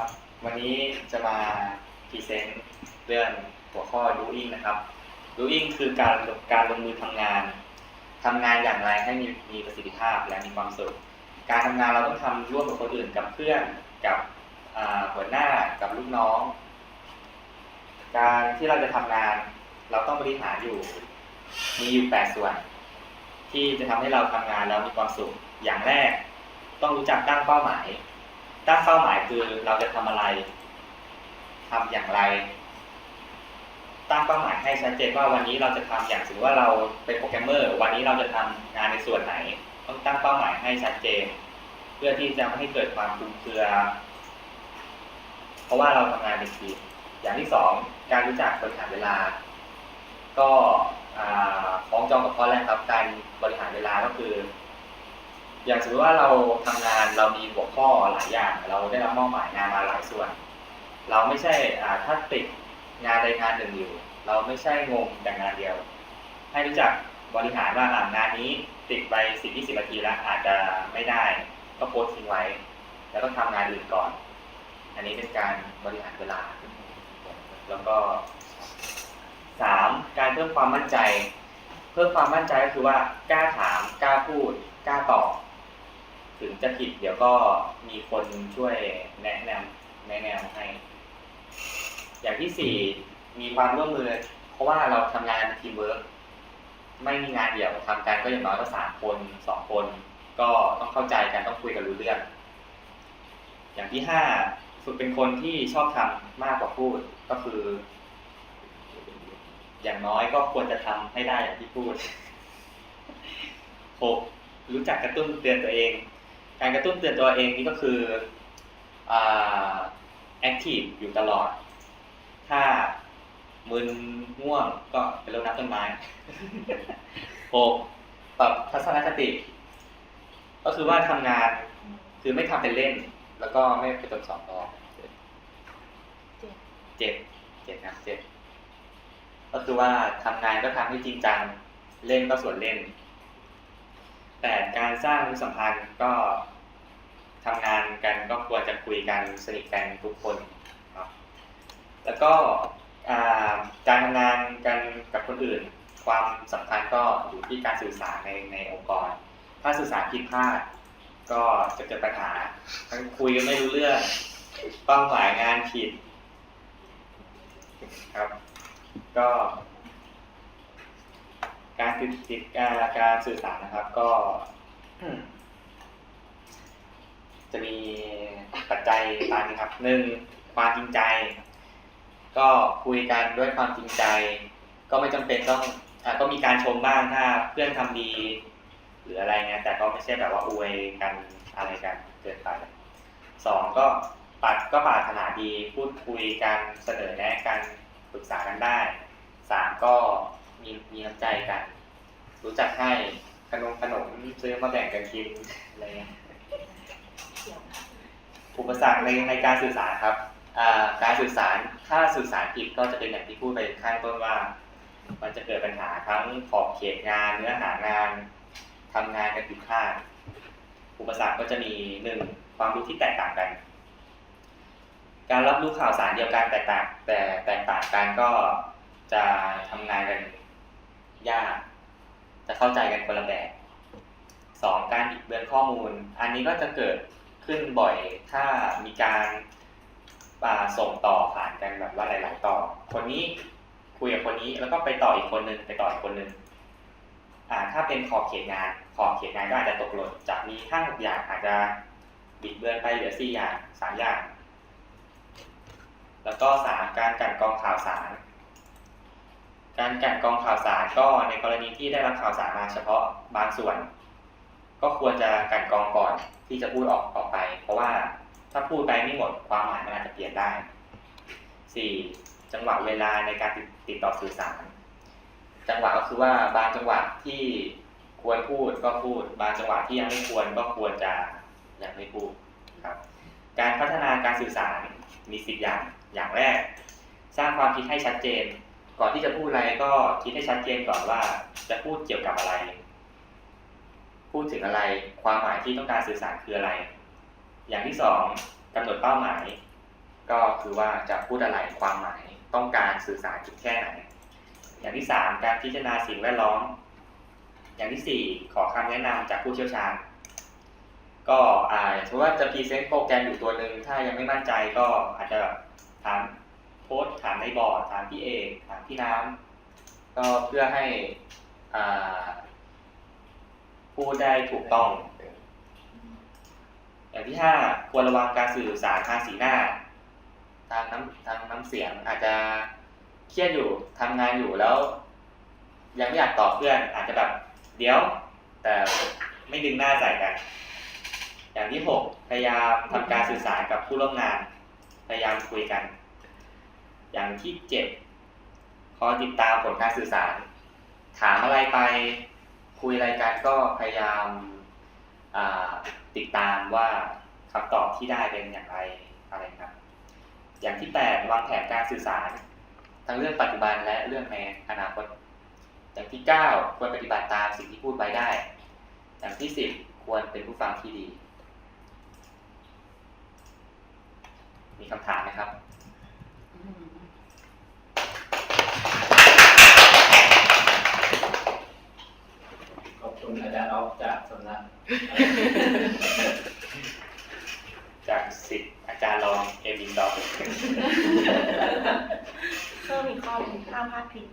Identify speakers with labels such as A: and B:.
A: ครับ วันนี้จะมาพรีเซนต์เรื่องหัวข้อ doing นะครับ doing คือการการลงมือทำงานทำงานอย่างไรให้มีมีประสิทธิภาพและมีความสุข การทำงานเราต้องทำร่วมกับคนอื่นกับเพื่อนกับหัวหน้ากับลูกน้อง การที่เราจะทำงาน เราต้องบริหารอยู่ มีอยู่แปดส่วน ที่จะทำให้เราทำงานแล้วมีความสุขอย่างแรก ต้องรู้จักตั้งเป้าหมาย ตั้งเป้าหมายคือเราจะทำอะไรทำอย่างไร ตั้งเป้าหมายให้ชัดเจนว่าวันนี้เราจะทำอย่างสมมติว่าเราเป็นโปรแกรมเมอร์ วันนี้เราจะทำงานในส่วนไหน ต้องตั้งเป้าหมายให้ชัดเจน เพื่อที่จะไม่ให้เกิดความคลุมเครือ เพราะว่าเราทำงานเป็นทีมอย่างที่สองการรู้จักบริหารเวลา ก็อ่าคล้องจองกับข้อแรกครับการบริหารเวลาก็คือ อย่างสมมติว่าเราทำงานเรามีหัวข้อหลายอย่าง เราได้รับมอบหมายงานมาหลายส่วน เราไม่ใช่อ่าถ้าติดงานใดงานหนึ่งอยู่ เราไม่ใช่งงแต่งานเดียว ให้รู้จักบริหารว่างานนี้ติดไปสิบยี่สิบนาทีแล้วอาจจะไม่ได้ก็โพสต์ทิ้งไว้ แล้วก็ทำงานอื่นก่อน อันนี้เป็นการบริหารเวลา แล้วก็สามการเพิ่มความมั่นใจ เพิ่มความมั่นใจก็คือว่ากล้าถามกล้าพูดกล้าตอบ ถึงจะผิดเดี๋ยวก็มีคนช่วยแนะนำแนะแนวให้ อย่างที่สี่มีความร่วมมือ เพราะว่าเราทำงานทีมเวิร์กไม่มีงานเดี่ยวทำกันก็อย่างน้อยก็สามคนสองคน ก็ต้องเข้าใจกันต้องคุยกันรู้เรื่อง อย่างที่ห้าฝึกเป็นคนที่ชอบทำมากกว่าพูดก็คือ อย่างน้อยก็ควรจะทำให้ได้อย่างที่พูดหกรู้จักกระตุ้นเตือนตัวเอง การกระตุ้นเตือนตัวเองนี่ก็คือแอคทีฟอยู่ตลอด ถ้ามึนง่วงก็ไปรดน้ำต้นไม้หกปรับทัศนคติ ก็คือว่าทำงานคือไม่ทำเป็นเล่น แล้วก็ไม่ไปตรวจสอบต่อเจ็ดเจ็ดนะเจ็ดก็คือว่าทำงานก็ทำให้จริงจัง เล่นก็ส่วนเล่นแต่การสร้างมิตรสัมพันธ์ก็ กันก็ควรจะคุยกันสนิทกันทุกคนครับแล้วก็การทำงานกันกับคนอื่น ความสำคัญก็อยู่ที่การสื่อสารในในองค์กร ถ้าสื่อสารผิดพลาดก็จะเกิดปัญหาทั้งคุยกันไม่รู้เรื่องเป้าหมายงานผิดครับ ก็ การติดติดการสื่อสารนะครับ ก็ จะมีปัจจัยตามนี้ครับหนึ่งความจริงใจ ก็คุยกันด้วยความจริงใจ ก็ไม่จำเป็นต้องอะก็มีการชมบ้างถ้าเพื่อนทำดี หรืออะไรเงี้ยแต่ก็ไม่ใช่แบบว่าอวยกันอะไรกันเกินไปสองก็ปัดก็ปรารถนาดีพูดคุยกันเสนอแนะกันปรึกษากันได้สามก็มีมีน้ำใจกัน รู้จักให้ขนมขนมซื้อมาแบ่งกันกินอะไรเงี้ย อุปสรรคในในการสื่อสารครับการสื่อสารถ้าสื่อสารผิดก็จะเป็นอย่างที่พูดไปข้างต้นว่า มันจะเกิดปัญหาทั้งขอบเขตงานเนื้อหางานทำงานกันผิดพลาดอุปสรรคก็จะมีหนึ่งความรู้ที่แตกต่างกัน การรับรู้ข่าวสารเดียวกันแตกต่าง แต่แตกต่างกันก็จะทำงานกันยาก จะเข้าใจกันคนละแบบสองการบิดเบือนข้อมูล อันนี้ก็จะเกิด ขึ้นบ่อย ถ้ามีการาส่งต่อผ่านกันแบบว่าหลาย ๆ ต่อ คนนี้คุยกับคนนี้แล้วก็ไปต่ออีกคนนึงไปต่ออีกคนนึงอ่าถ้าเป็นขอบเขตงาน ขอบเขตงานก็อาจจะตกหล่นจากมีห้าหกอย่างอาจจะบิดเบือนไปเหลือสี่อย่างสามอย่าง แล้วก็สามการกันกองข่าวสาร การกันกองข่าวสารก็ในกรณีที่ได้รับข่าวสารมาเฉพาะบางส่วน ก็ควรจะกันกองก่อน ที่จะพูดออกออกไป เพราะว่าถ้าพูดไปไม่หมดความหมายมันอาจจะเปลี่ยนได้สี่จังหวะเวลาในการติดติดต่อสื่อสาร จังหวะก็คือว่าบางจังหวะที่ควรพูดก็พูด บางจังหวะที่ยังไม่ควรก็ควรจะยังไม่พูดครับ การพัฒนาการสื่อสารมีสิบอย่างอย่างแรก สร้างความคิดให้ชัดเจน ก่อนที่จะพูดอะไรก็คิดให้ชัดเจนก่อนว่าจะพูดเกี่ยวกับอะไร พูดถึงอะไร ความหมายที่ต้องการสื่อสารคืออะไร อย่างที่สองกำหนดเป้าหมาย ก็คือว่าจะพูดอะไรความหมายต้องการสื่อสารจุดแค่ไหน อย่างที่สามการพิจารณาสิ่งแวดล้อม อย่างที่สี่ขอคำแนะนำจากผู้เชี่ยวชาญ ก็อ่าสมมติว่าจะพรีเซนต์โปรแกรมอยู่ตัวหนึ่งถ้ายังไม่มั่นใจก็อาจจะแบบถามโพสถามในบอร์ดถามพี่เอกถามพี่น้ำก็เพื่อให้อ่า พูดได้ถูกต้องอย่างที่ห้าควรระวังการสื่อสารทางสีหน้า ทางน้ำทางน้ำเสียงอาจจะเครียดอยู่ทำงานอยู่แล้ว ยังไม่อยากตอบเพื่อน อาจจะแบบเดี๋ยว แต่ไม่ดึงหน้าใส่กัน อย่างที่หกพยายามทำการสื่อสารกับผู้ร่วมงาน พยายามคุยกัน อย่างที่เจ็ดคอยติดตามผลการสื่อสาร ถามอะไรไป คุยอะไรกันก็พยายามติดตามว่าคำตอบที่ได้เป็นอย่างไรอะไรครับอย่างที่แปดวางแผนการสื่อสาร ทั้งเรื่องปัจจุบันและเรื่องในอนาคต อย่างที่เก้าควรปฏิบัติตามสิ่งที่พูดไว้ได้ อย่างที่สิบควรเป็นผู้ฟังที่ดี มีคำถามไหมครับ
B: ขอบคุณอา จารย์ออฟจากสำนัก
A: จากสิทธิ์อาจารย์รองเอมินดอก
C: เพิ่มอีกข้อหนึ่งห้ามพลาดพิง